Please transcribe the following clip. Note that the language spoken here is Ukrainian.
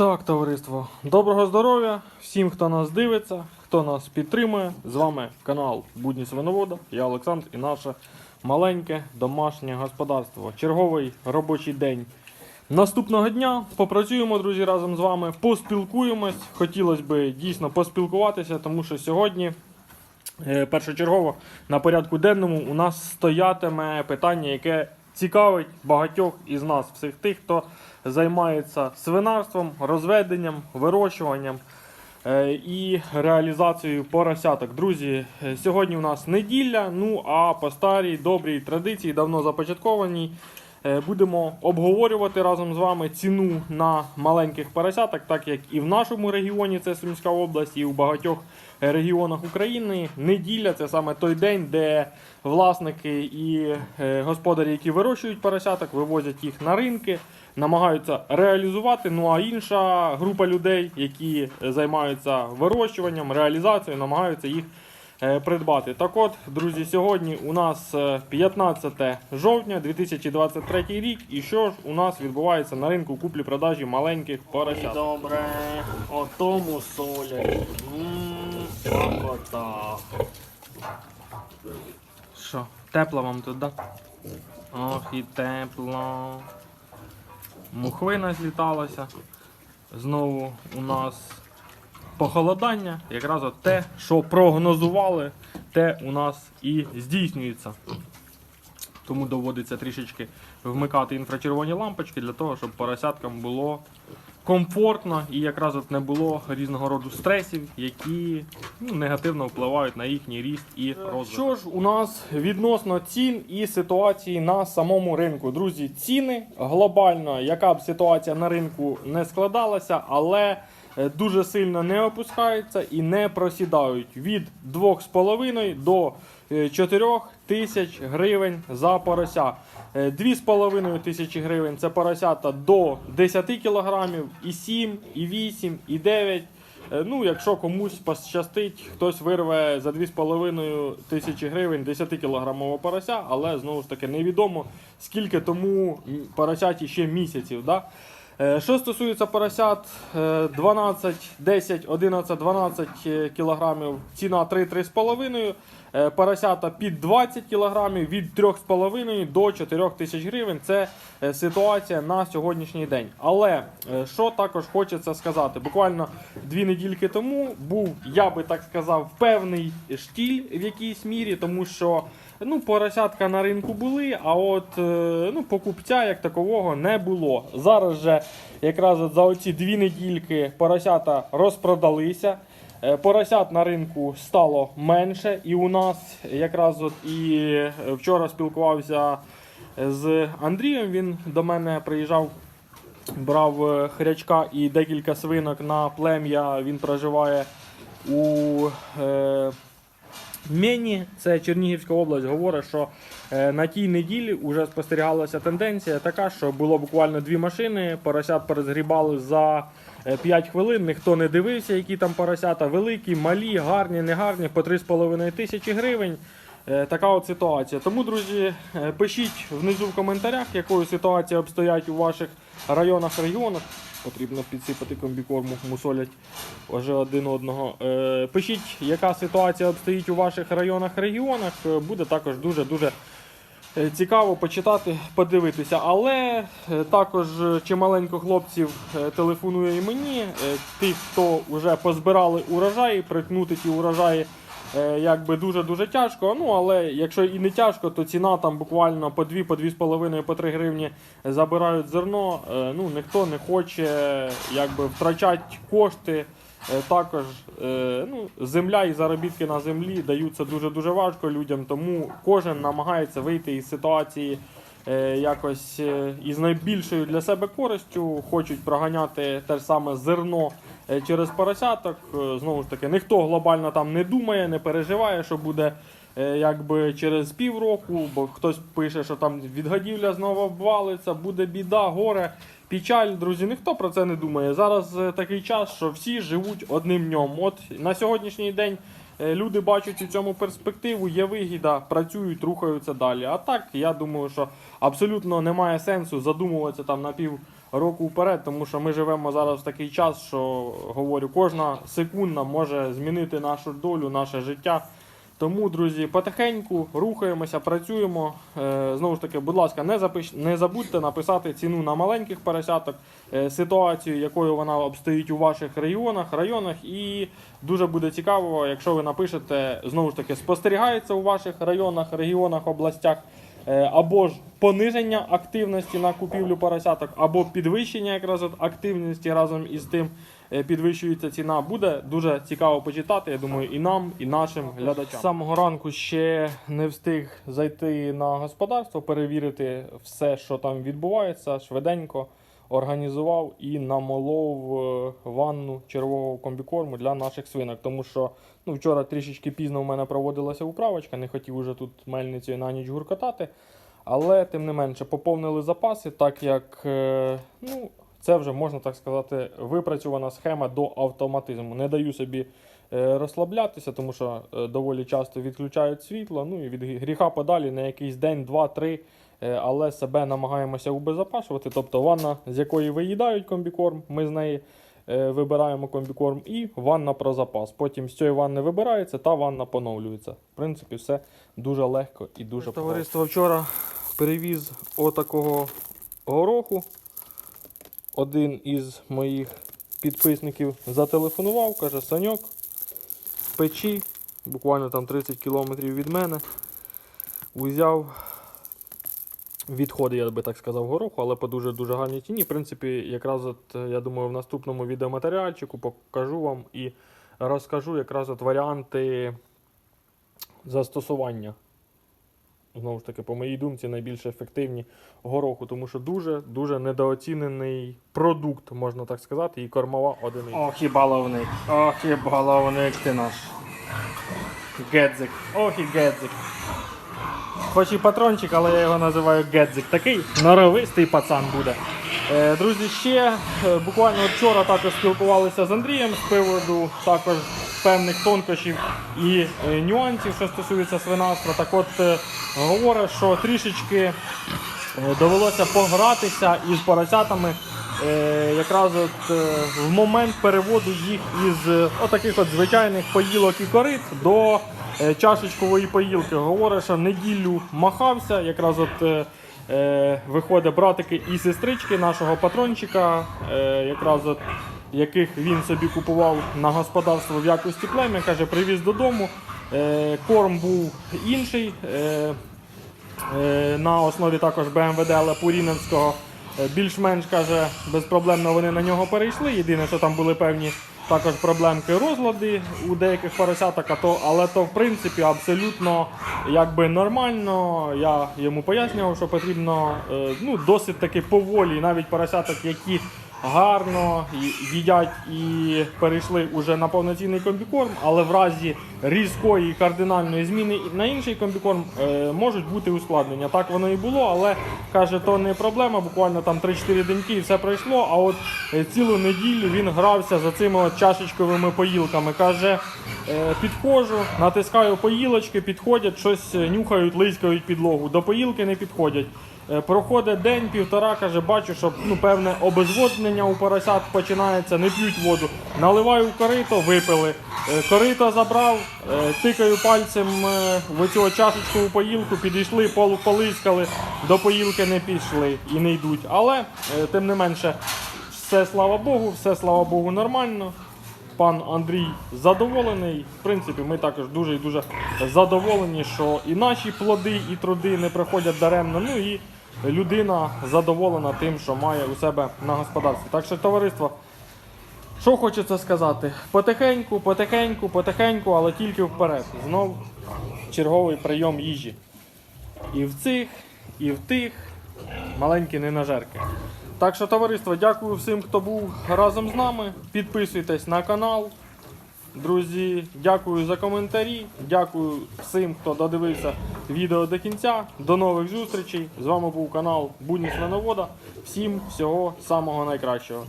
Так, товариство, доброго здоров'я всім, хто нас дивиться, хто нас підтримує. З вами канал Будні Свиновода, я Олександр і наше маленьке домашнє господарство. Черговий робочий день. Наступного дня попрацюємо, друзі, разом з вами, поспілкуємось. Хотілося б дійсно поспілкуватися, тому що сьогодні Е, Першочергово на порядку денному у нас стоятиме питання, яке цікавить багатьох із нас, всіх тих, хто займається свинарством, розведенням, вирощуванням е, і реалізацією поросяток. Друзі, е, сьогодні у нас неділя. Ну а по старій добрій традиції, давно започаткованій, будемо обговорювати разом з вами ціну на маленьких поросяток, так як і в нашому регіоні, це Сумська область, і у багатьох регіонах України. Неділя це саме той день, де власники і е, господарі, які вирощують поросяток, вивозять їх на ринки, намагаються реалізувати. Ну а інша група людей, які займаються вирощуванням, реалізацією, намагаються їх е, придбати. Так от, друзі, сьогодні у нас е, 15 жовтня 2023 рік. І що ж у нас відбувається на ринку куплі-продажі маленьких поросят? Добре, о тому солять. Що, тепло вам тут, да? Ох, і тепло. Мухвина зліталася. Знову у нас похолодання. Якраз от те, що прогнозували, те у нас і здійснюється. Тому доводиться трішечки вмикати інфрачервоні лампочки для того, щоб поросяткам було комфортно і якраз от не було різного роду стресів, які ну, негативно впливають на їхній ріст і розвиток. Що ж у нас відносно цін і ситуації на самому ринку? Друзі, ціни глобально, яка б ситуація на ринку не складалася, але е, дуже сильно не опускаються і не просідають від 2,5 до е, 4 тисяч гривень за порося. Е, 2,5 тисячі гривень це поросята до 10 кілограмів, і 7, і 8, і 9. Е, Ну, якщо комусь пощастить, хтось вирве за 2,5 тисячі гривень 10 кілограмового порося, але знову ж таки невідомо скільки тому поросяті ще місяців. Да? Е, Що стосується поросят е, 12, 10, 11, 12 е, кілограмів, ціна 3-3,5. Е, Поросята під 20 кілограмів від 3,5 до 4 тисяч гривень. Це е, ситуація на сьогоднішній день. Але що також хочеться сказати, буквально дві недільки тому був, я би так сказав, певний штіль в якійсь мірі, тому що ну, поросятка на ринку були, а от е, ну, покупця як такового не було. Зараз же якраз от за оці дві недільки поросята розпродалися. Е, Поросят на ринку стало менше, і у нас якраз от і е, вчора спілкувався з Андрієм. Він до мене приїжджав, брав хрячка і декілька свинок на плем'я. Він проживає у е, Мені, це Чернігівська область, говорить, що е, на тій неділі вже спостерігалася тенденція така, що було буквально дві машини, поросят перезгрібали за е, 5 хвилин, ніхто не дивився, які там поросята, великі, малі, гарні, негарні, по 3,5 тисячі гривень. Е, Така от ситуація. Тому, друзі, е, пишіть внизу в коментарях, якою ситуація обстоять у ваших районах, регіонах. Потрібно підсипати комбікорму, мусолять вже один одного. Е, Пишіть, яка ситуація обстоїть у ваших районах, регіонах. Буде також дуже-дуже цікаво почитати, подивитися. Але також чималенько хлопців телефонує і мені. Тих, хто вже позбирали урожаї, прикнути ті урожаї якби дуже-дуже тяжко. Ну, але якщо і не тяжко, то ціна там буквально по 2, по 2,5, по 3 гривні забирають зерно. Е, Ну, ніхто не хоче якби втрачати кошти. Е, Також е, ну, земля і заробітки на землі даються дуже-дуже важко людям, тому кожен намагається вийти із ситуації е, якось е, із найбільшою для себе користю. Хочуть проганяти те ж саме зерно е, через поросяток. Е, Знову ж таки, ніхто глобально там не думає, не переживає, що буде е, якби через півроку, бо хтось пише, що там відгодівля знову обвалиться, буде біда, горе. Печаль, друзі, ніхто про це не думає. Зараз е, такий час, що всі живуть одним днем. От на сьогоднішній день е, люди бачать у цьому перспективу, є вигіда, працюють, рухаються далі. А так, я думаю, що абсолютно немає сенсу задумуватися там на пів року вперед, тому що ми живемо зараз в такий час, що говорю, кожна секунда може змінити нашу долю, наше життя. Тому, друзі, потихеньку рухаємося, працюємо. Е, знову ж таки, будь ласка, не, запиш... не забудьте написати ціну на маленьких поросяток, е, ситуацію, якою вона обстоїть у ваших регіонах, районах. І дуже буде цікаво, якщо ви напишете, знову ж таки, спостерігається у ваших районах, регіонах, областях. е, Або ж пониження активності на купівлю поросяток, або підвищення якраз активності разом із тим підвищується ціна. Буде дуже цікаво почитати. Я думаю, і нам, і нашим глядачам. З самого ранку ще не встиг зайти на господарство, перевірити все, що там відбувається, швиденько організував і намолов е, ванну червового комбікорму для наших свинок. Тому що ну, вчора трішечки пізно в мене проводилася управочка, не хотів уже тут мельницею на ніч гуркотати. Але тим не менше поповнили запаси, так як е, ну, це вже можна так сказати випрацьована схема до автоматизму. Не даю собі е, розслаблятися, тому що е, доволі часто відключають світло. Ну і від гріха подалі на якийсь день, два, три. е, Але себе намагаємося убезопасувати. Тобто ванна, з якої виїдають комбікорм, ми з неї вибираємо комбікорм і ванна про запас. Потім з цієї ванни вибирається, та ванна поновлюється. В принципі, все дуже легко і дуже Товариство вчора перевіз отакого гороху. Один із моїх підписників зателефонував, каже, Саньок, печі, буквально там 30 кілометрів від мене. Узяв відходи, я би так сказав, гороху, але по дуже-дуже гарній ціні. В принципі, якраз от, я думаю, в наступному відеоматеріальчику покажу вам і розкажу якраз от варіанти застосування. Знову ж таки, по моїй думці, найбільш ефективні гороху, тому що дуже-дуже недооцінений продукт, можна так сказати, і кормова одиниця. Ох і баловник, ох і баловник ти наш. Гедзик, ох і гедзик. Хоч і патрончик, але я його називаю Гедзик. Такий норовистий пацан буде. Е, друзі, ще е, буквально вчора також спілкувалися з Андрієм з приводу також певних тонкощів і е, нюансів, що стосується свинарства. Так от е, говорить, що трішечки е, довелося погратися із поросятами. Якраз от в момент переводу їх із отаких от звичайних поїлок і корит до чашечкової поїлки. Говорить, що неділю махався, якраз от виходить братики і сестрички нашого патрончика, якраз от яких він собі купував на господарство в якості плем'я, каже, привіз додому. Е, корм був інший. Е, Е, на основі також БМВД Лапуріновського. Е, Більш-менш каже, безпроблемно вони на нього перейшли. Єдине, що там були певні також проблемки розлади у деяких поросяток, а то, але то в принципі абсолютно якби нормально. Я йому пояснював, що потрібно ну, досить таки поволі, навіть поросяток, які гарно їдять і перейшли уже на повноцінний комбікорм, але в разі різкої кардинальної зміни на інший комбікорм е, можуть бути ускладнення. Так воно і було, але каже, то не проблема. Буквально там 3-4 деньки і все пройшло. А от е, цілу неділю він грався за цими от чашечковими поїлками. Каже, е, підходжу, натискаю поїлочки, підходять, щось нюхають, лискають підлогу. До поїлки не підходять. Е, Проходить день, півтора, каже, бачу, що ну, певне обезводнення у поросят починається, не п'ють воду. Наливаю в корито, випили. Е, Корито забрав, е, тикаю пальцем в цю чашечкову поїлку, підійшли, пол- полискали, до поїлки не пішли і не йдуть. Але тим не менше, все слава Богу, все слава Богу нормально. Пан Андрій задоволений. В принципі, ми також дуже і дуже задоволені, що і наші плоди, і труди не проходять даремно. Ну і людина задоволена тим, що має у себе на господарстві. Так що, товариство, що хочеться сказати? Потихеньку, потихеньку, потихеньку, але тільки вперед. Знов черговий прийом їжі. І в цих, і в тих маленькі ненажерки. Так що, товариство, дякую всім, хто був разом з нами. Підписуйтесь на канал. Друзі, дякую за коментарі. Дякую всім, хто додивився відео до кінця. До нових зустрічей. З вами був канал Будні Свиновода. Всім всього самого найкращого.